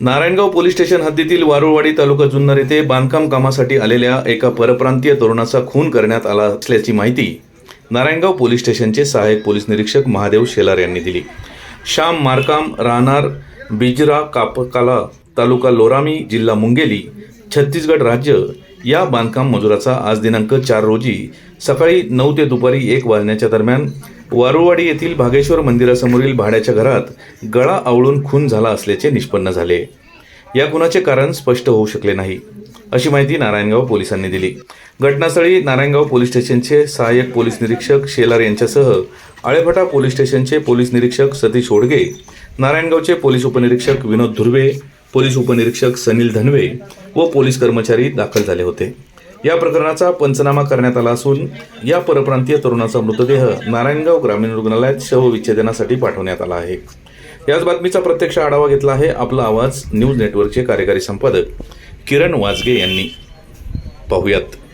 Narayangaon police station हद्दीतील वारुळवाडी तालुका जुन्नर येथे बांधकाम कामासाठी आलेल्या एका परप्रांतीय तरुणाचा खून करण्यात आला असल्याची माहिती नारायणगाव पोलीस स्टेशनचे सहाय्यक पोलीस निरीक्षक महादेव शेलार यांनी दिली. श्याम मारकाम राहणार बिजरा कापकाला तालुका लोरामी जिल्हा मुंगेली छत्तीसगड राज्य या बांधकाम मजुराचा आज दिनांक चार रोजी सकाळी नऊ ते दुपारी एक वाजण्याच्या दरम्यान वारुवाडी येथील भागेश्वर मंदिरासमोरील भाड्याच्या घरात गळा आवळून खून झाला असल्याचे निष्पन्न झाले. या खुनाचे कारण स्पष्ट होऊ शकले नाही अशी माहिती नारायणगाव पोलिसांनी दिली. घटनास्थळी नारायणगाव पोलीस स्टेशनचे सहाय्यक पोलीस निरीक्षक शेलार यांच्यासह आळेफाटा पोलीस स्टेशनचे पोलीस निरीक्षक सतीश होडगे नारायणगावचे पोलीस उपनिरीक्षक विनोद धुर्वे पोलीस उपनिरीक्षक सनील धनवे व पोलीस कर्मचारी दाखल झाले होते. या प्रकरणाचा पंचनामा करण्यात आला असून या परप्रांतीय तरुणाचा मृतदेह नारायणगाव ग्रामीण रुग्णालयात शवविच्छेदनासाठी पाठवण्यात आला आहे. याच बातमीचा प्रत्यक्ष आढावा घेतला आहे आपला आवाज न्यूज नेटवर्कचे कार्यकारी संपादक किरण वाजगे यांनी. पाहुयात.